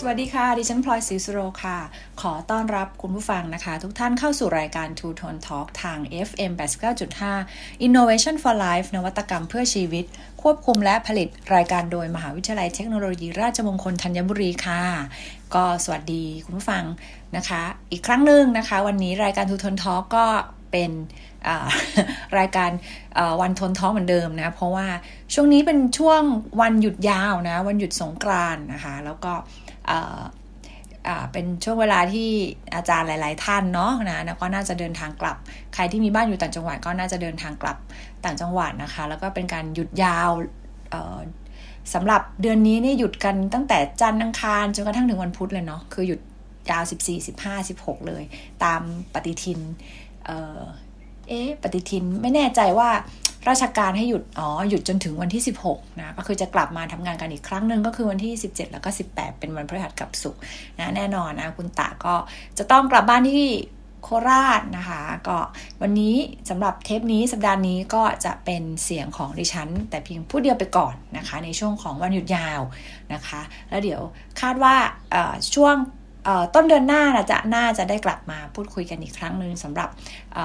สวัสดีค่ะ ดิฉันพลอยศรีสุโรค่ะ ขอต้อนรับคุณผู้ฟังนะคะ ทุกท่านเข้าสู่รายการ Two Tone Talk ทาง FM 89.5 Innovation for Life นวัตกรรมเพื่อชีวิต ควบคุมและผลิตรายการโดยมหาวิทยาลัยเทคโนโลยีราชมงคลธัญบุรีค่ะ ก็สวัสดีคุณผู้ฟังนะคะ อีกครั้งหนึ่งนะคะ วันนี้รายการ Two Tone Talk ก็เป็นรายการวันทนท้องเหมือนเดิมนะ เพราะว่าช่วงนี้เป็นช่วงวันหยุดยาวนะ วันหยุดสงกรานต์นะคะ แล้วก็ เป็นช่วงเวลาที่อาจารย์หลาย ๆ ท่านเนาะนะแล้วก็น่าจะเดินทางกลับ ใครที่มีบ้านอยู่ต่างจังหวัดก็น่าจะเดินทางกลับต่างจังหวัดนะคะ แล้วก็เป็นการหยุดยาวสำหรับเดือนนี้นี่หยุดกันตั้งแต่จันทร์อังคารจนกระทั่งถึงวันพุธเลยเนาะคือหยุดยาว 14 15 16 เลย ตามปฏิทินเอ่อเอ๊ะปฏิทินไม่แน่ใจว่า ราชการให้หยุด อ๋อ หยุดจนถึงวันที่ 16 นะ ก็คือจะกลับมาทำงานกันอีกครั้งหนึ่งก็คือวันที่ 17 แล้วก็ 18 เป็นวันพฤหัสกับศุกร์นะ แน่นอนนะ คุณตาก็จะต้องกลับบ้านที่โคราชนะคะ ก็วันนี้สำหรับเทปนี้สัปดาห์นี้ก็จะเป็นเสียงของดิฉัน แต่เพียงผู้เดียวไปก่อนนะคะ ในช่วงของวันหยุดยาวนะคะ แล้วเดี๋ยวคาดว่าช่วงต้นเดือนหน้านะจะน่าจะได้กลับมาพูดคุยกันอีกครั้งหนึ่งสำหรับ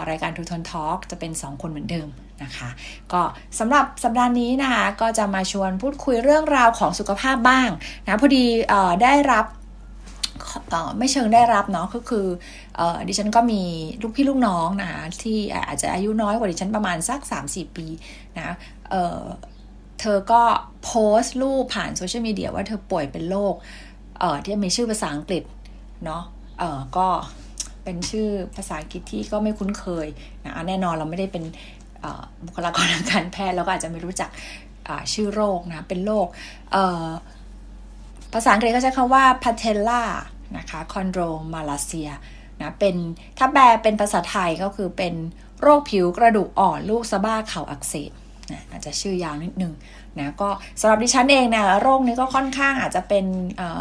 รายการทูทนทอล์กจะเป็น 2 คนเหมือนเดิมนะคะ ก็สำหรับสัปดาห์นี้นะคะก็จะมาชวนพูดคุยเรื่องราวของสุขภาพบ้างนะพอดีออได้รับไม่เชิงได้รับเนาะก็คืออดิฉันก็มีลูกพี่ลูกน้องนะคะที่อาจจะอายุน้อยกว่าดิฉันประมาณสัก 3-4 ปีนะเเธอก็โพสต์รูปผ่านโซเชียลมีเดียว่าเธอป่วยเป็นโรคที่มีชื่อภาษาอังกฤษเนาะก็เป็นชื่อภาษาอังกฤษที่ก็ไม่คุ้นเคยนะแน่นอนเราไม่ได้เป็น บุคลากรทางการแพทย์เราก็อาจจะไม่รู้จักชื่อโรคนะ เป็นโรคภาษาอังกฤษก็ใช้คำว่า patella นะคะ chondromalacia นะเป็นถ้าแปลเป็นภาษาไทยก็คือเป็นโรคผิวกระดูกอ่อนลูกสะบ้าเข่าอักเสบนะอาจจะชื่อยาวนิดนึงนะก็สำหรับดิฉันเองนะโรคนี้ก็ค่อนข้างอาจจะเป็น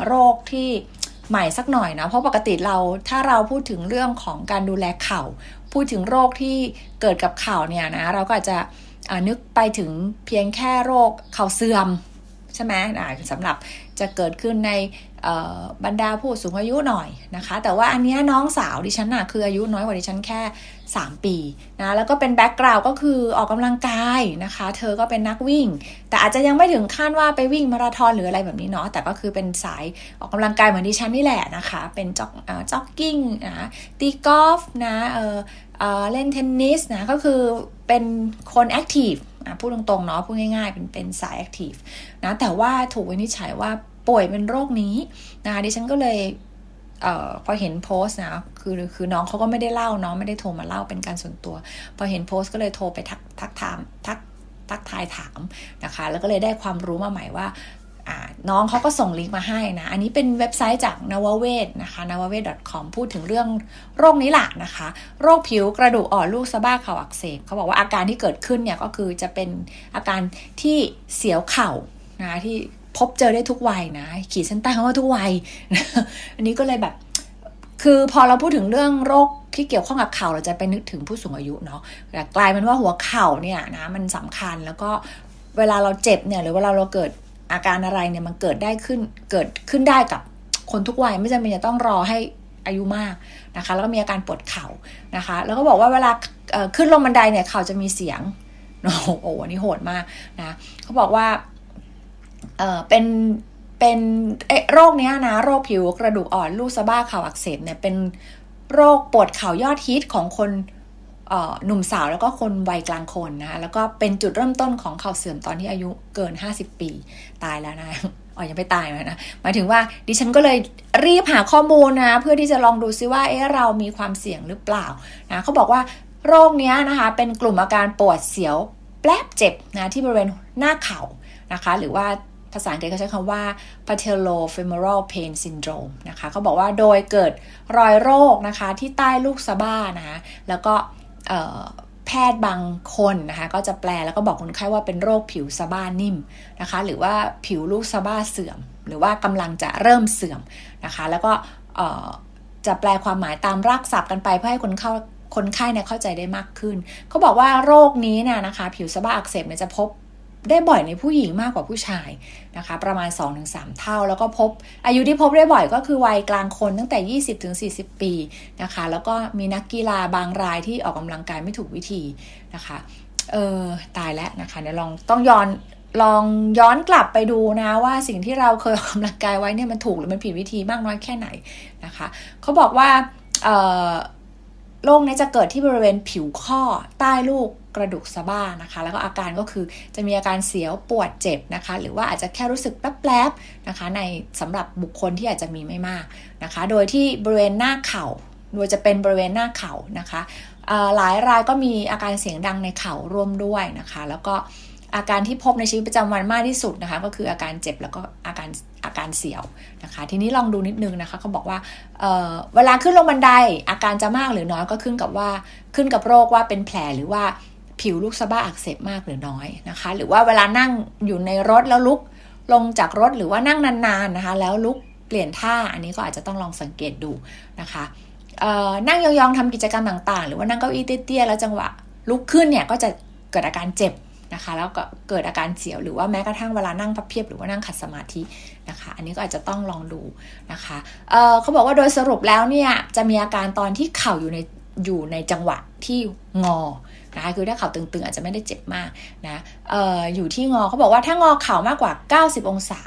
โรคที่ใหม่สักหน่อยนะเพราะปกติเราถ้าเราพูดถึงเรื่องของการดูแลเข่า พูดถึงโรคที่เกิดกับข่าวเนี่ยนะเราก็อาจจะนึกไปถึงเพียงแค่โรคเข่าเสื่อมใช่ไหมสำหรับ จะเกิดขึ้นในบรรดาผู้สูงอายุหน่อยนะคะ แต่ว่าอันนี้น้องสาวดิฉันน่ะคืออายุน้อยกว่าดิฉันแค่ 3 ปีนะแล้วก็เป็นแบ็กกราวก็คือออกกำลังกายนะคะ เธอก็เป็นนักวิ่ง แต่อาจจะยังไม่ถึงขั้นว่าไปวิ่งมาราธอนหรืออะไรแบบนี้เนาะแต่ก็คือเป็นสายออกกำลังกายเหมือนดิฉันนี่แหละนะคะ เป็นจ็อกจ็อกกิ้งนะตีกอล์ฟนะเออเออเล่นเทนนิสนะก็คือเป็นคนแอคทีฟพูดตรงๆเนาะพูดง่ายๆ เป็นเป็นสายแอคทีฟนะแต่ว่าถูกวินิจฉัยว่า ป่วยเป็นโรคนี้นะคะดิฉันก็เลยเอ่อพอเห็นโพสต์นะคือคือน้องเขาก็ไม่ได้เล่าเนาะไม่ได้โทรมาเล่าเป็นการส่วนตัว พอเห็นโพสต์ก็เลยโทรไปทักทักถามทักทักทายถามนะคะ แล้วก็เลยได้ความรู้มาใหม่ว่าน้องเขาก็ส่งลิงก์มาให้นะ อันนี้เป็นเว็บไซต์จากนวเวศนะคะ n w a v e t com พูดถึงเรื่องโรคนี้แหละนะคะ โรคผิวกระดูกอ่อนลูกสะบ้าเข่าอักเสบเขาบอกว่าอาการที่เกิดขึ้นเนี่ยก็คือจะเป็นอาการที่เสียวเข่านะที่ พบเจอได้ทุกวัยนะ ขีดเส้นใต้คำว่าทุกวัยอันนี้ก็เลยแบบ คือพอเราพูดถึงเรื่องโรคที่เกี่ยวข้องกับเข่าเราจะไปนึกถึงผู้สูงอายุเนาะแต่กลายเป็นว่าหัวเข่าเนี่ยนะมันสำคัญแล้วก็เวลาเราเจ็บเนี่ยหรือเวลาเราเกิดอาการอะไรเนี่ยมันเกิดได้ขึ้นเกิดขึ้นได้กับคนทุกวัยไม่จำเป็นจะต้องรอให้อายุมากนะคะ แล้วก็มีอาการปวดเข่านะคะ แล้วก็บอกว่าเวลาขึ้นลงบันไดเนี่ยเข่าจะมีเสียงโอ้โหอันนี่โหดมากนะเขาบอกว่า เออเป็นเป็นเอโรคเนี้ยนะ โรคผิวกระดูกอ่อนลูกสะบ้าเข่าอักเสบเนี่ยเป็นโรคปวดเข่ายอดฮิตของคนหนุ่มสาวแล้วก็คนวัยกลางคนนะแล้วก็เป็นจุดเริ่มต้นของเข่าเสื่อมตอนที่อายุเกิน 50 ปีตายแล้วนะอ๋อยังไม่ตายนะหมายถึงว่าดิฉันก็เลยรีบหาข้อมูลนะ เพื่อที่จะลองดูซิว่าเอ๊ะเรามีความเสี่ยงหรือเปล่านะเขาบอกว่าโรคเนี้ยนะคะเป็นกลุ่มอาการปวดเสียวแปลบเจ็บนะที่บริเวณหน้าเข่านะคะ หรือว่า ภาษาอังกฤษเขาใช้คำว่า patellofemoral pain syndrome นะคะเขาบอกว่าโดยเกิดรอยโรคนะคะที่ใต้ลูกสะบ้านะคะแล้วก็แพทย์บางคนนะคะก็จะแปลแล้วก็บอกคนไข้ว่าเป็นโรคผิวสะบ้านิ่มนะคะหรือว่าผิวลูกสะบ้าเสื่อม หรือว่ากำลังจะเริ่มเสื่อมนะคะแล้วก็จะแปลความหมายตามรากศัพท์กันไปเพื่อให้คนเข้าคนไข้เนี่ยเข้าใจได้มากขึ้น เขาบอกว่าโรคนี้น่ะนะคะ ผิวสะบ้าอักเสบเนี่ยจะพบ ได้บ่อยในผู้หญิงมากกว่าผู้ชายนะคะ ประมาณ 2-3 เท่า แล้วก็พบ อายุที่พบได้บ่อยก็คือวัยกลางคนตั้งแต่ 20-40 ปีนะคะ แล้วก็มีนักกีฬาบางรายที่ออกกำลังกายไม่ถูกวิธีนะคะ เออตายแล้วนะคะเดี๋ยวลองต้องย้อนลองย้อนกลับไปดูนะว่าสิ่งที่เราเคยออกกำลังกายไว้เนี่ยมันถูกหรือมันผิดวิธีมากน้อยแค่ไหนนะคะเขาบอกว่าเออโรคนี้จะเกิดที่บริเวณผิวข้อใต้ลูก กระดูกสะบ้านะคะ แล้วก็อาการก็คือจะมีอาการเสียวปวดเจ็บนะคะ หรือว่าอาจจะแค่รู้สึกแป๊บๆนะคะ ในสำหรับบุคคลที่อาจจะมีไม่มากนะคะ โดยที่บริเวณหน้าเข่าโดยจะเป็นบริเวณหน้าเข่านะคะหลายรายก็มีอาการเสียงดังในเข่าร่วมด้วยนะคะ แล้วก็อาการที่พบในชีวิตประจำวันมากที่สุดนะคะ ก็คืออาการเจ็บแล้วก็อาการอาการเสียวนะคะ ทีนี้ลองดูนิดนึงนะคะเขาบอกว่าเเวลาขึ้นลงบันไดอาการจะมากหรือน้อยก็ขึ้นกับว่าขึ้นกับโรคว่าเป็นแผลหรือว่า ผิวลูกสะบ้าอักเสบมากหรือน้อยนะคะ หรือว่าเวลานั่งอยู่ในรถแล้วลุกลงจากรถหรือว่านั่งนานๆนะคะ แล้วลุกเปลี่ยนท่าอันนี้ก็อาจจะต้องลองสังเกตดูนะคะนั่งยองๆทำกิจกรรมต่างๆ หรือว่านั่งเก้าอี้เตี้ยๆแล้วจังหวะลุกขึ้นเนี่ยก็จะเกิดอาการเจ็บนะคะ แล้วก็เกิดอาการเสียวหรือว่าแม้กระทั่งเวลานั่งพับเพียบหรือว่านั่งขัดสมาธินะคะ อันนี้ก็อาจจะต้องลองดูนะคะเเขาบอกว่าโดยสรุปแล้วเนี่ยจะมีอาการตอนที่เข่าอยู่ในอยู่ในจังหวะที่งอ นะคะคือถ้าเข่าตึงๆ อาจจะไม่ได้เจ็บมากนะอออยู่ที่งอเขาบอกว่าถ้างอเข่ามากกว่า 90 องศา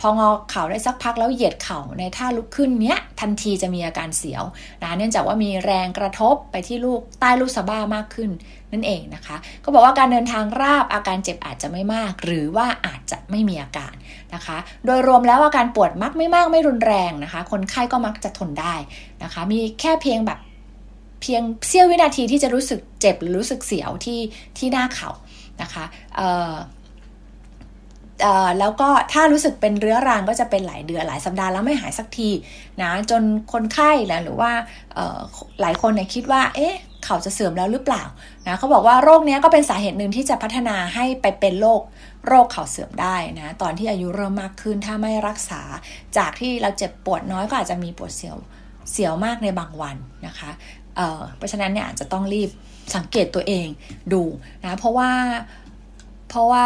พองอเข่าได้สักพักแล้วเหยียดเข่าในท่าลุกขึ้นเนี้ยทันทีจะมีอาการเสียวนะเนื่องจากว่ามีแรงกระทบไปที่ลูกใต้ลูกสะบ้ามากขึ้นนั่นเองนะคะ ก็บอกว่าการเดินทางราบอาการเจ็บอาจจะไม่มาก หรือว่าอาจจะไม่มีอาการนะคะ โดยรวมแล้วอาการปวดมักไม่มากไม่รุนแรงนะคะ คนไข้ก็มักจะทนได้นะคะ มีแค่เพียงแบบ เพียงเสี้ยววินาทีที่จะรู้สึกเจ็บหรือรู้สึกเสียวที่ที่หน้าเขา่านะคะเอ่อแล้วก็ถ้ารู้สึกเป็นเรื้อรังก็จะเป็นหลายเดือนหลายสัปดาห์แล้วไม่หายสักทีนะจนคนไข้นะหรือว่าหลายคนเนี่ยคิดว่า เอ๊ะเข่าจะเสื่อมแล้วหรือเปล่านะเขาบอกว่าโรคเนี้ยก็เป็นสาเหตุหนึ่งที่จะพัฒนาให้ไปเป็นโรคโรคเข่าเสื่อมได้นะตอนที่อายุเริ่มมากขึ้นถ้าไม่รักษาจากที่เราเจ็บปวดน้อยก็อาจจะมีปวดเสียวเสียวมากในบางวันนะคะ เพราะฉะนั้นเนี่ยอาจจะต้องรีบสังเกตตัวเองดูนะเพราะว่าเพราะว่า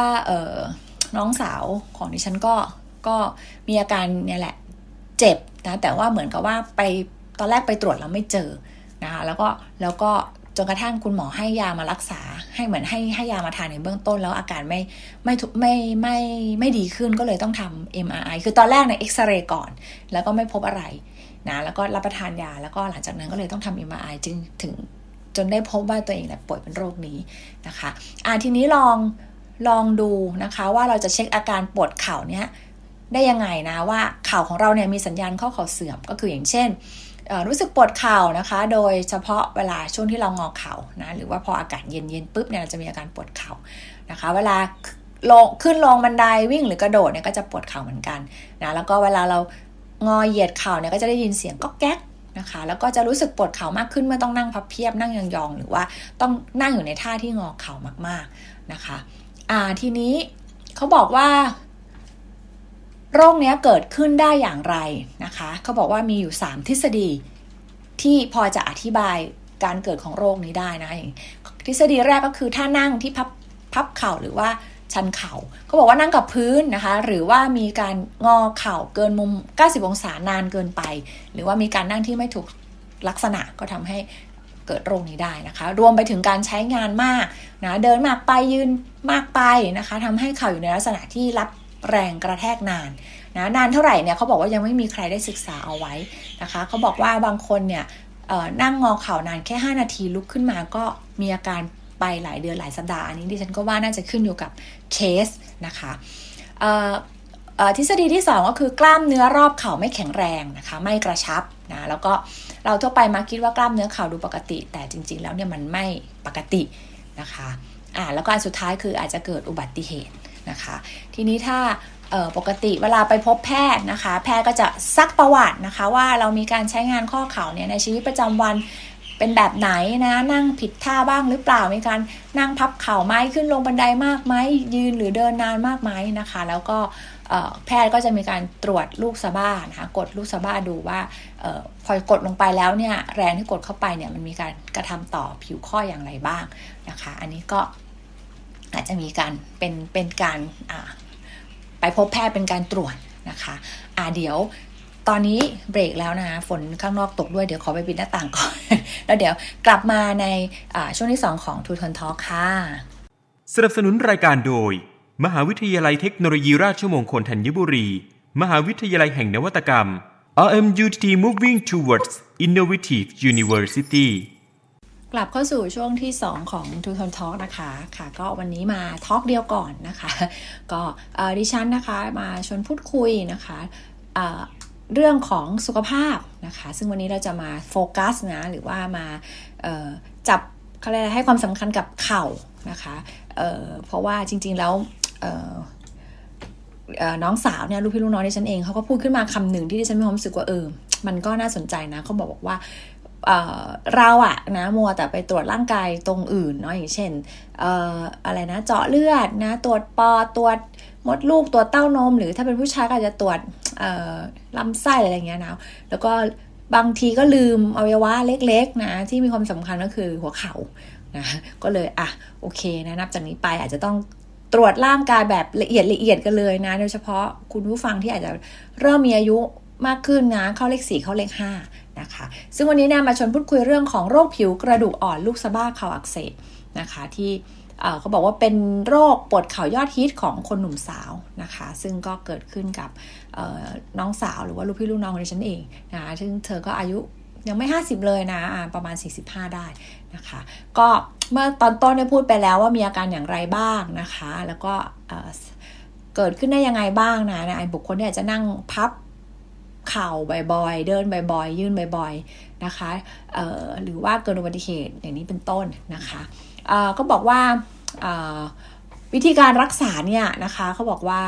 น้องสาวของดิฉันก็ก็มีอาการเนี่ยแหละเจ็บนะแต่ว่าเหมือนกับว่าไปตอนแรกไปตรวจแล้วไม่เจอนะคะแล้วก็แล้วก็ จนกระทั่งคุณหมอให้ยามารักษา ให้เหมือนให้ให้ยามาทานในเบื้องต้น แล้วอาการไม่ไม่ไม่ไม่ไม่ดีขึ้นก็เลยต้องทำ MRI คือตอนแรกในเอ็กซเรย์ก่อน แล้วก็ไม่พบอะไรนะแล้วก็รับประทานยาแล้วก็หลังจากนั้นก็เลยต้องทำ MRI จึงถึงจนได้พบว่าตัวเองแหละป่วยเป็นโรคนี้นะคะอ่าทีนี้ลองลองดูนะคะว่าเราจะเช็คอาการปวดเข่าเนี้ยได้ยังไงนะว่าเข่าของเราเนี่ยมีสัญญาณข้อเข่าเสื่อมก็คืออย่างเช่น รู้สึกปวดเข่านะคะ โดยเฉพาะเวลาช่วงที่เรางอเข่านะหรือว่าพออากาศเย็นๆปุ๊บเนี่ยเราจะมีอาการปวดเข่านะคะ เวลาลงขึ้นลงบันไดวิ่งหรือกระโดดเนี่ยก็จะปวดเข่าเหมือนกันนะแล้วก็เวลาเรางอเหยียดเข่าเนี่ยก็จะได้ยินเสียงก๊อกแก๊กนะคะ แล้วก็จะรู้สึกปวดเข่ามากขึ้นเมื่อต้องนั่งพับเพียบนั่งยองๆหรือว่าต้องนั่งอยู่ในท่าที่งอเข่ามากๆนะคะอ่าทีนี้เขาบอกว่า โรคนี้เกิดขึ้นได้อย่างไรนะคะเขาบอกว่ามีอยู่ 3 ทฤษฎีที่พอจะอธิบายการเกิดของโรคนี้ได้นะทฤษฎีแรกก็คือถ้านั่งที่พับพับเข่าหรือว่าชันเข่าเขาบอกว่านั่งกับพื้นนะคะ หรือว่ามีการงอเข่าเกินมุม 90 องศานานเกินไป หรือว่ามีการนั่งที่ไม่ถูกลักษณะก็ทำให้เกิดโรคนี้ได้นะคะ รวมไปถึงการใช้งานมากนะเดินมากไปยืนมากไปนะคะทำให้เข่าอยู่ในลักษณะที่รับ แรงกระแทกนานนะนานเท่าไหร่เนี่ยเขาบอกว่ายังไม่มีใครได้ศึกษาเอาไว้นะคะเขาบอกว่าบางคนเนี่ยนั่งงอเข่านานแค่ 5 นาทีลุกขึ้นมาก็มีอาการไปหลายเดือนหลายสัปดาห์อันนี้ดิฉันก็ว่าน่าจะขึ้นอยู่กับเคสนะคะทฤษฎีที่ 2 ก็คือกล้ามเนื้อรอบเข่าไม่แข็งแรงนะคะไม่กระชับนะแล้วก็เราทั่วไปมาคิดว่ากล้ามเนื้อเข่าดูปกติ แต่จริง ๆ แล้วเนี่ยมันไม่ปกตินะคะอ่าแล้วก็อันสุดท้ายคืออาจจะเกิดอุบัติเหตุ นะคะ ทีนี้ถ้าปกติเวลาไปพบแพทย์นะคะ แพทย์ก็จะซักประวัตินะคะ ว่าเรามีการใช้งานข้อเข่าเนี่ยในชีวิตประจำวันเป็นแบบไหนนะนั่งผิดท่าบ้างหรือเปล่ามีการนั่งพับเข่าไหมขึ้นลงบันไดมากไหมยืนหรือเดินนานมากไหมนะคะ แล้วก็แพทย์ก็จะมีการตรวจลูกสะบ้านะคะกดลูกสะบ้าดูว่าออพอกดลงไปแล้วเนี่ยแรงที่กดเข้าไปเนี่ยมันมีการกระทำต่อผิวข้ออย่างไรบ้างนะคะ อันนี้ก็ อาจจะมีการเป็นเป็นการไปพบแพทย์เป็นการตรวจนะคะอ่าเดี๋ยวตอนนี้เบรกแล้วนะคะฝนข้างนอกตกด้วยเดี๋ยวขอไปปิดหน้าต่างก่อน แล้วเดี๋ยวกลับมาในาช่วงที่ 2 ของทูทนทอค่ะ สนับสนุนรายการโดย มหาวิทยาลัยเทคโนโลยีราชมงคลธัญบุรี มหาวิทยาลัยแห่งนวัตกรรม RMUTT Moving Towards Innovative University กลับเข้าสู่ช่วงที่ 2 ของทูทอนทอ l k นะคะค่ะ ก็วันนี้มาทอล์กเดียวก่อนนะคะ ก็ดิฉันนะคะมาชวนพูดคุยนะคะเอ่อเรื่องของสุขภาพนะคะ ซึ่งวันนี้เราจะมาโฟกัสนะ หรือว่ามาจับเขาเรียกอะไรให้ความสำคัญกับเข่านะคะเเพราะว่าจริงๆแล้วน้องสาวเนี่ยลูกพี่ลูกน้องดิฉันเองเขาก็พูดขึ้นมาคำหนึ่งที่ดิฉันมีความรู้สึกว่าเออมันก็น่าสนใจนะเขาบอกบอกว่า เราอะนะมัวแต่ไปตรวจร่างกายตรงอื่นเนาะอย่างเช่นเอ่ออะไรนะเจาะเลือดนะตรวจปอดตรวจมดลูกตรวจเต้านม หรือถ้าเป็นผู้ชายก็อาจจะตรวจเอ่อลำไส้อะไรเงี้ยนะแล้วก็บางทีก็ลืมอวัยวะเล็กๆนะที่มีความสำคัญก็คือหัวเข่านะก็เลยอะโอเคนะนับจากนี้ไปอาจจะต้องตรวจร่างกายแบบละเอียดละเอียดกันเลยนะ โดยเฉพาะคุณผู้ฟังที่อาจจะเริ่มมีอายุ มากขึ้นนะเข้าเลขสี่เข้าเลขห้านะคะซึ่งวันนี้เนี่ยมาชวนพูดคุยเรื่องของโรคผิวกระดูกอ่อนลูกสะบ้าเข่าอักเสบนะคะที่เขาบอกว่าเป็นโรคปวดเข่ายอดฮิตของคนหนุ่มสาวนะคะ ซึ่งก็เกิดขึ้นกับน้องสาวหรือว่าลูกพี่ลูกน้องของฉันเองนะคะซึ่งเธอก็อายุยังไม่ 50 เลยนะประมาณ 45 ได้นะคะ ก็เมื่อตอนต้นได้พูดไปแล้วว่ามีอาการอย่างไรบ้างนะคะ แล้วก็เกิดขึ้นได้ยังไงบ้างนะนะบุคคลที่อาจจะนั่งพับ เข่าบ่อยๆ เดินบ่อยๆ ยื่นบ่อยๆ นะคะ หรือว่าเกิดอุบัติเหตุอย่างนี้เป็นต้นนะคะ ก็บอกว่าวิธีการรักษาเนี่ยนะคะเขาบอกว่า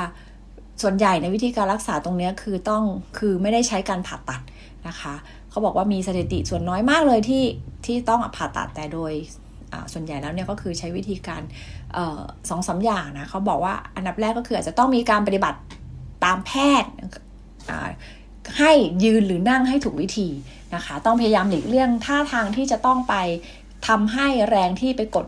ส่วนใหญ่ในวิธีการรักษาตรงนี้คือต้องคือไม่ได้ใช้การผ่าตัดนะคะเขาบอกว่ามีสถิติส่วนน้อยมากเลยที่ที่ต้องผ่าตัดแต่โดยส่วนใหญ่แล้วเนี่ยก็คือใช้วิธีการออสองสามอย่างนะเขาบอกว่าอันดับแรกก็คืออาจจะต้องมีการปฏิบัติตามแพทย์ ให้ยืนหรือนั่งให้ถูกวิธีนะคะ ต้องพยายามหลีกเลี่ยงท่าทางที่จะต้องไปทำให้แรงที่ไปกด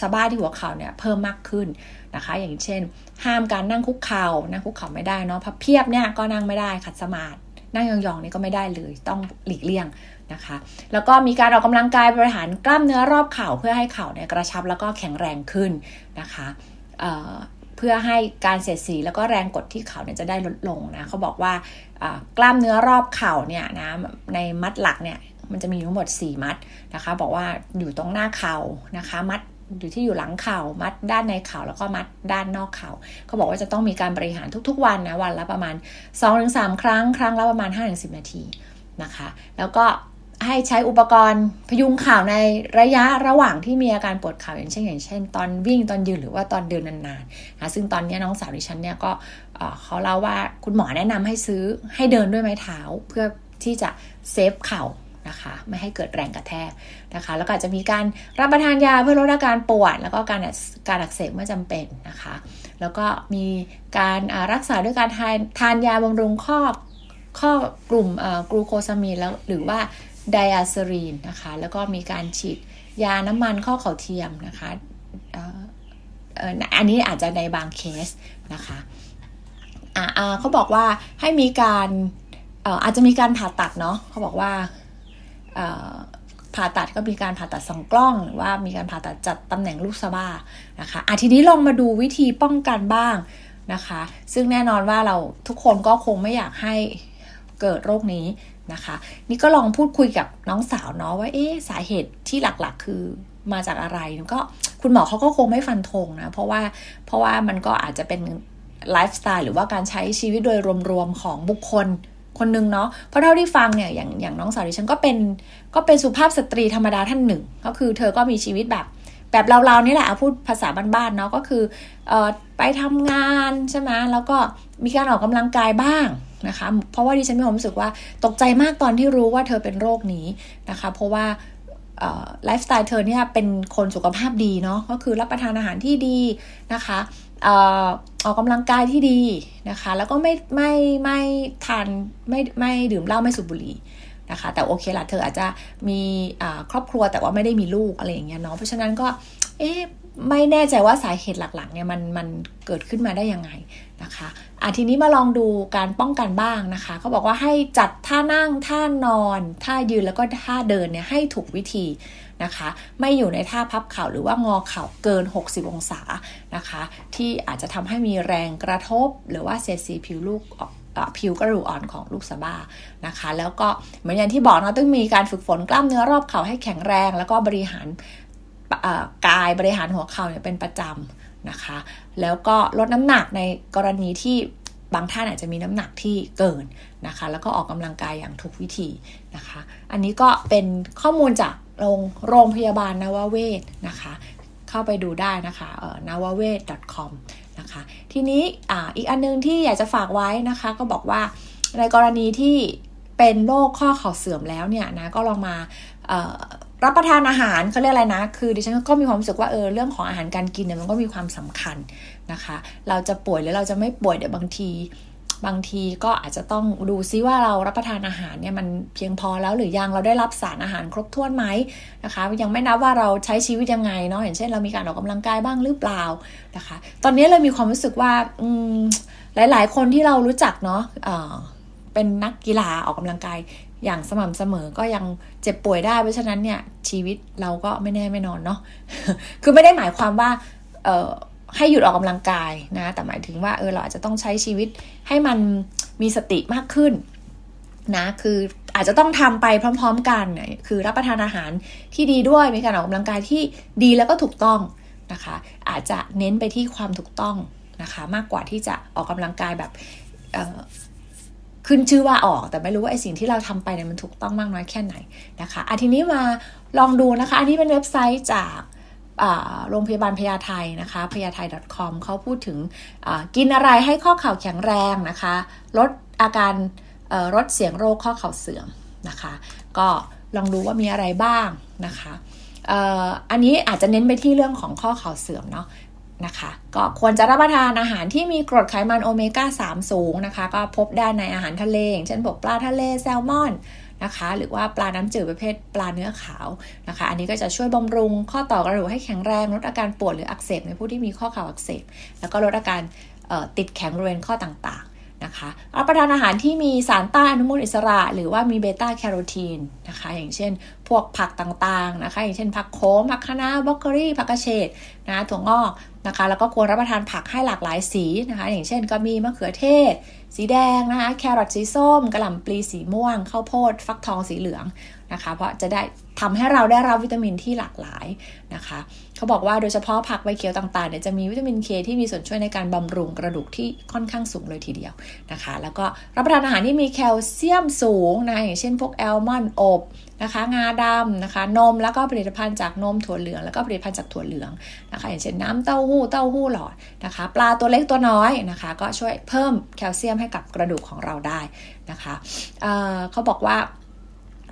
สะบ้าที่หัวเข่าเนี่ยเพิ่มมากขึ้นนะคะ อย่างเช่น ห้ามการนั่งคุกเข่านั่งคุกเข่าไม่ได้เนาะพับเพียบเนี่ยก็นั่งไม่ได้ขัดสมาธินั่งยองๆนี่ก็ไม่ได้เลยต้องหลีกเลี่ยงนะคะ แล้วก็มีการออกกำลังกายบริหารกล้ามเนื้อรอบเข่าเพื่อให้เข่าเนี่ยกระชับแล้วก็แข็งแรงขึ้นนะคะ เพื่อให้การเสียดสีแล้วก็แรงกดที่เข่าเนี่ยจะได้ลดลงนะเขาบอกว่าอ่ากล้ามเนื้อรอบเข่าเนี่ยนะในมัดหลักเนี่ยมันจะมีทั้งหมด 4 มัดนะคะ บอกว่าอยู่ตรงหน้าเข่านะคะ มัดอยู่ที่อยู่หลังเข่ามัดด้านในเข่าแล้วก็มัดด้านนอกเข่าเขาบอกว่าจะต้องมีการบริหารทุกๆ วันนะวันละประมาณ 2-3 ครั้ง ครั้งละประมาณ 5-10 นาทีนะคะ แล้วก็ ให้ใช้อุปกรณ์พยุงข่าวในระยะระหว่างที่มีอาการปวดข่าวอย่างเช่นอย่างเช่น ตอนวิ่งตอนยืนหรือว่าตอนเดินนานๆนะซึ่งตอนนี้น้องสาวดิฉันเนี่ยก็เขาเล่าว่าคุณหมอแนะนำให้ซื้อให้เดินด้วยไม้เท้าเพื่อที่จะเซฟเข่านะคะไม่ให้เกิดแรงกระแทกนะคะ แล้วก็อาจจะมีการรับประทานยาเพื่อลดอาการปวด แล้วก็การการอักเสบเมื่อจำเป็นนะคะ แล้วก็มีการรักษาด้วยการทานทานยาบำรุงข้อข้อกลุ่มกลูโคซามีนแล้วหรือว่า ไดอะซารีนนะคะ แล้วก็มีการฉีดยาน้ำมันข้อเข่าเทียมนะคะอ,อ,อันนี้อาจจะในบางเคสนะคะอาอ่าเขาบอกว่าให้มีการอาจจะมีการผ่าตัดเนาะเขาบอกว่าผ่าตัดก็มีการผ่าตัดสองกล้อง หรือว่ามีการผ่าตัดจัดตำแหน่งลูกสะบ้านะคะอะทีนี้ลองมาดูวิธีป้องกันบ้างนะคะ ซึ่งแน่นอนว่าเราทุกคนก็คงไม่อยากให้เกิดโรคนี้ นะคะ นี่ก็ลองพูดคุยกับน้องสาวเนาะว่าเอ๊ะสาเหตุที่หลักๆ คือมาจากอะไรก็คุณหมอเขาก็คงไม่ฟันธงนะ เพราะว่าเพราะว่ามันก็อาจจะเป็นไลฟ์สไตล์หรือว่าการใช้ชีวิตโดยรวมๆ ของบุคคลคนหนึ่งเนาะเพราะเท่าที่ฟังเนี่ยอย่างอย่างน้องสาวดิฉันก็เป็นก็เป็นสุภาพสตรีธรรมดาท่านหนึ่ง ก็คือเธอก็มีชีวิตแบบแบบเราๆนี่แหละเอาพูดภาษาบ้านๆเนาะก็คือออไปทำงานใช่ไหมแล้วก็มีการออกกำลังกายบ้าง นะคะ เพราะว่าดิฉันมีความรู้สึกว่าตกใจมากตอนที่รู้ว่าเธอเป็นโรคนี้นะคะ เพราะว่าไลฟ์สไตล์เธอเนี่ยเป็นคนสุขภาพดีเนาะก็คือรับประทานอาหารที่ดีนะคะออกกำลังกายที่ดีนะคะ แล้วก็ไม่ไม่ไม่ทานไม่ไม่ดื่มเหล้าไม่สูบบุหรี่นะคะ แต่โอเคละเธออาจจะมีครอบครัวแต่ว่าไม่ได้มีลูกอะไรอย่างเงี้ยเนาะเพราะฉะนั้นก็เอ๊ะ ไม่แน่ใจว่าสาเหตุหลักๆเนี่ยมันมันเกิดขึ้นมาได้ยังไงนะคะอะทีนี้มาลองดูการป้องกันบ้างนะคะเขาบอกว่าให้จัดท่านั่งท่านอนท่ายืนแล้วก็ท่าเดินเนี่ยให้ถูกวิธีนะคะ ไม่อยู่ในท่าพับเข่าหรือว่างอเข่าเกิน 60 องศานะคะ ที่อาจจะทำให้มีแรงกระทบ หรือว่าเสียดสีผิวลูกออกผิวกระดูกอ่อนของลูกสะบ้านะคะ แล้วก็เหมือนอย่างที่บอกนะต้องมีการฝึกฝนกล้ามเนื้อรอบเข่าให้แข็งแรง แล้วก็บริหาร กายบริหารหัวเข่าเนี่ยเป็นประจำนะคะ แล้วก็ลดน้ำหนักในกรณีที่บางท่านอาจจะมีน้ำหนักที่เกินนะคะ แล้วก็ออกกำลังกายอย่างถูกวิธีนะคะ อันนี้ก็เป็นข้อมูลจากโรงโรงพยาบาลนวเวศนะคะ เข้าไปดูได้นะคะเอ่อ navavet.com นะคะทีนี้อ่าอีกอันนึงที่อยากจะฝากไว้นะคะก็บอกว่าในกรณีที่เป็นโรคข้อเข่าเสื่อมแล้วเนี่ยนะก็ลองมา รับประทานอาหารเขาเรียกอะไรนะ คือดิฉันก็มีความรู้สึกว่าเออเรื่องของอาหารการกินเนี่ยมันก็มีความสำคัญนะคะ เราจะป่วยหรือเราจะไม่ป่วยเดี๋ยวบางที บางทีก็อาจจะต้องดูซิว่าเรารับประทานอาหารเนี่ยมันเพียงพอแล้วหรือยังเราได้รับสารอาหารครบถ้วนไหมนะคะ ยังไม่นับว่าเราใช้ชีวิตยังไงเนาะอย่างเช่น เรามีการออกกำลังกายบ้างหรือเปล่านะคะ ตอนนี้เรามีความรู้สึกว่าอืมหลาย ๆ คนที่เรารู้จักเนาะเออเป็นนักกีฬาออกกำลังกาย อย่างสม่ำเสมอก็ยังเจ็บป่วยได้ เพราะฉะนั้นเนี่ยชีวิตเราก็ไม่แน่ไม่นอนเนาะคือไม่ได้หมายความว่าเอ่อให้หยุดออกกำลังกายนะ แต่หมายถึงว่าเออเราอาจจะต้องใช้ชีวิตให้มันมีสติมากขึ้นนะคืออาจจะต้องทำไปพร้อม ๆ กันเนี่ยคือรับประทานอาหารที่ดีด้วยมีการออกกำลังกายที่ดีแล้วก็ถูกต้องนะคะ อาจจะเน้นไปที่ความถูกต้องนะคะ มากกว่าที่จะออกกำลังกายแบบ ขึ้นชื่อว่าออก แต่ไม่รู้ว่าไอสิ่งที่เราทำไปเนี่ยมันถูกต้องมากน้อยแค่ไหนนะคะอะทีนี้มาลองดูนะคะ อันนี้เป็นเว็บไซต์จากโรงพยาบาลพญาไทนะคะพญาไท .com เขาพูดถึงกินอะไรให้ข้อเข่าแข็งแรงนะคะ ลดอาการลดเสียงโรคข้อเข่าเสื่อมนะคะ ก็ลองดูว่ามีอะไรบ้างนะคะอันนี้อาจจะเน้นไปที่เรื่องของข้อเข่าเสื่อมเนาะ นะคะ ก็ควรจะรับประทานอาหารที่มีกรดไขมันโอเมก้า 3 สูงนะคะ ก็พบได้ในอาหารทะเลอย่างเช่นพวกปลาทะเลแซลมอนนะคะ หรือว่าปลาน้ำจืดประเภทปลาเนื้อขาวนะคะ อันนี้ก็จะช่วยบำรุงข้อต่อกระดูกให้แข็งแรงลดอาการปวดหรืออักเสบในผู้ที่มีข้อเข่าอักเสบ แล้วก็ลดอาการติดแข็งบริเวณข้อต่างๆ นะคะรับประทานอาหารที่มีสารต้านอนุมูลอิสระ หรือว่ามีเบต้าแคโรทีนนะคะ อย่างเช่น พวกผักต่างๆนะคะ อย่างเช่น ผักโขมผักคะน้าบล็อกเกอรี่ ผักกระเฉดนะถั่วงอกนะคะ แล้วก็ควรรับประทานผักให้หลากหลายสีนะคะ อย่างเช่น ก็มีมะเขือเทศ สีแดงนะคะ แครอทสีส้มกระหล่ำปลีสีม่วง ข้าวโพด ฟักทองสีเหลือง นะคะ เพราะจะได้ทำให้เราได้รับวิตามินที่หลากหลายนะคะ เขาบอกว่าโดยเฉพาะผักใบเขียวต่างๆเนี่ยจะมีวิตามินเคที่มีส่วนช่วยในการบำรุงกระดูกที่ค่อนข้างสูงเลยทีเดียวนะคะ แล้วก็รับประทานอาหารที่มีแคลเซียมสูงนะอย่างเช่นพวกแอลมอนด์อบนะคะงาดำนะคะนมแล้วก็ผลิตภัณฑ์จากนมถั่วเหลือง แล้วก็ผลิตภัณฑ์จากถั่วเหลืองนะคะอย่างเช่นน้ำเต้าหู้เต้าหู้หลอดนะคะ ปลาตัวเล็กตัวน้อยนะคะ ก็ช่วยเพิ่มแคลเซียมให้กับกระดูกของเราได้นะคะเเขาบอกว่า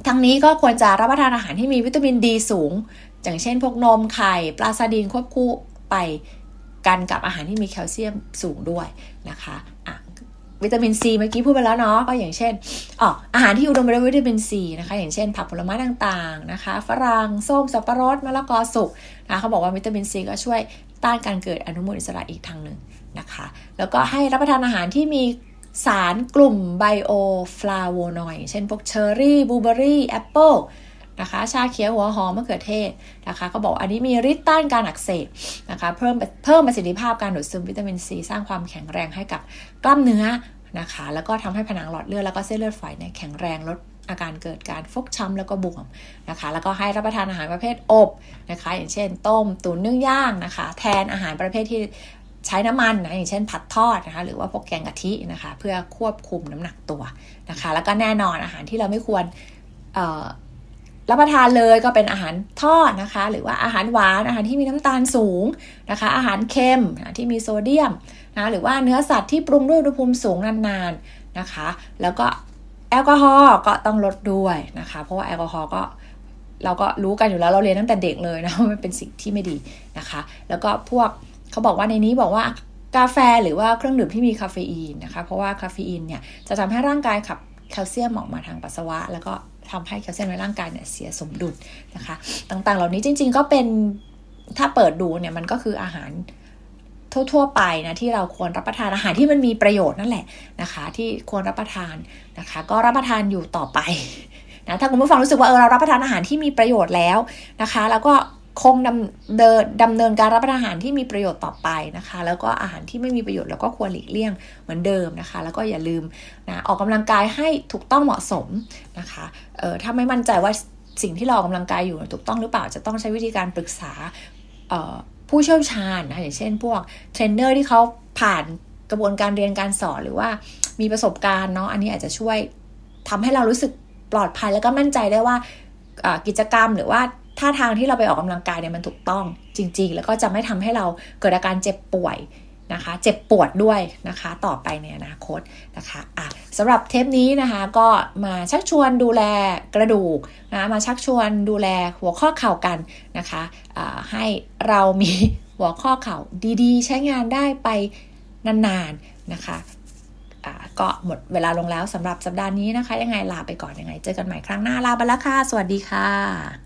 ทั้งนี้ก็ควรจะรับประทานอาหารที่มีวิตามินดีสูง อย่างเช่นพวกนมไข่ปลาซาดีนควบคู่ไปกันกับอาหารที่มีแคลเซียมสูงด้วยนะคะะวิตามินซีเมื่อกี้พูดไปแล้วเนาะก็อย่างเช่นอ๋ออาหารที่อุดมไปด้วยวิตามินซีนะคะ อย่างเช่น ผักผลไม้ต่างๆนะคะ ฝรั่งส้มสับปะรดมะละกอสุกนะเขาบอกว่าวิตามินซีก็ช่วยต้านการเกิดอนุมูลอิสระอีกทางหนึ่งนะคะ แล้วก็ให้รับประทานอาหารที่มี สารกลุ่มไบโอฟลาโวนอยด์เช่นพวกเชอร์รี่บลูเบอร์รี่แอปเปิลนะคะชาเขียวหัวหอมมะเขือเทศนะคะเขาบอกอันนี้มีฤทธิ์ต้านการอักเสบนะคะเพิ่มเพิ่มประสิทธิภาพการดูดซึมวิตามินซีสร้างความแข็งแรงให้กับกล้ามเนื้อนะคะแล้วก็ทำให้ผนังหลอดเลือดแล้วก็เส้นเลือดฝอยเนี่ยแข็งแรงลดอาการเกิดการฟกช้ำแล้วก็บวมนะคะ แล้วก็ให้รับประทานอาหารประเภทอบนะคะ อย่างเช่น ต้มตุ๋นนึ่งย่างนะคะ แทนอาหารประเภทที่ ใช้น้ำมันนะอย่างเช่นผัดทอดนะคะหรือว่าพวกแกงกะทินะคะเพื่อควบคุมน้ำหนักตัวนะคะ แล้วก็แน่นอนอาหารที่เราไม่ควรรับประทานเลยก็เป็นอาหารทอดนะคะ หรือว่าอาหารหวานอาหารที่มีน้ำตาลสูงนะคะ อาหารเค็มนะที่มีโซเดียมนะหรือว่าเนื้อสัตว์ที่ปรุงด้วยอุณหภูมิสูงนานๆนะคะ แล้วก็แอลกอฮอล์ก็ต้องลดด้วยนะคะ เพราะว่าแอลกอฮอล์ก็เราก็รู้กันอยู่แล้วเราเรียนตั้งแต่เด็กเลยนะว่ามันเป็นสิ่งที่ไม่ดีนะคะ แล้วก็พวก เขาบอกว่าในนี้บอกว่ากาแฟหรือว่าเครื่องดื่มที่มีคาเฟอีนนะคะ เพราะว่าคาเฟอีนเนี่ยจะทำให้ร่างกายขับแคลเซียมออกมาทางปัสสาวะ แล้วก็ทำให้แคลเซียมในร่างกายเนี่ยเสียสมดุลนะคะ ต่างๆ เหล่านี้จริง ๆ ก็เป็นถ้าเปิดดูเนี่ยมันก็คืออาหารทั่วๆไปนะที่เราควรรับประทานอาหารที่มันมีประโยชน์นั่นแหละนะคะ ที่ควรรับประทานนะคะ ก็รับประทานอยู่ต่อไปนะถ้าคุณผู้ฟังรู้สึกว่าเออเรารับประทานอาหารที่มีประโยชน์แล้วนะคะ แล้วก็ คงดำเดินดำเนินการรับประทานอาหารที่มีประโยชน์ต่อไปนะคะ แล้วก็อาหารที่ไม่มีประโยชน์เราก็ควรหลีกเลี่ยงเหมือนเดิมนะคะ แล้วก็อย่าลืมนะออกกำลังกายให้ถูกต้องเหมาะสมนะคะเออถ้าไม่มั่นใจว่าสิ่งที่เราออกกำลังกายอยู่ถูกต้องหรือเปล่าจะต้องใช้วิธีการปรึกษาเออผู้เชี่ยวชาญนะอย่างเช่น พวกเทรนเนอร์ที่เขาผ่านกระบวนการเรียนการสอนหรือว่ามีประสบการณ์เนาะอันนี้อาจจะช่วยทำให้เรารู้สึกปลอดภัยแล้วก็มั่นใจได้ว่ากิจกรรมหรือว่า ท่าทางที่เราไปออกกำลังกายเนี่ยมันถูกต้องจริง ๆ แล้วก็จะไม่ทำให้เราเกิดอาการเจ็บป่วยนะคะ เจ็บปวดด้วยนะคะ ต่อไปในอนาคตนะคะอะสำหรับเทปนี้นะคะก็มาชักชวนดูแลกระดูกนะมาชักชวนดูแลหัวข้อเข่ากันนะคะอ่าให้เรามีหัวข้อเข่าดีๆ ใช้งานได้ไปนานๆนะคะก็หมดเวลาลงแล้วสำหรับสัปดาห์นี้นะคะ ยังไงลาไปก่อนยังไง เจอกันใหม่ครั้งหน้าลาไปแล้วค่ะ สวัสดีค่ะ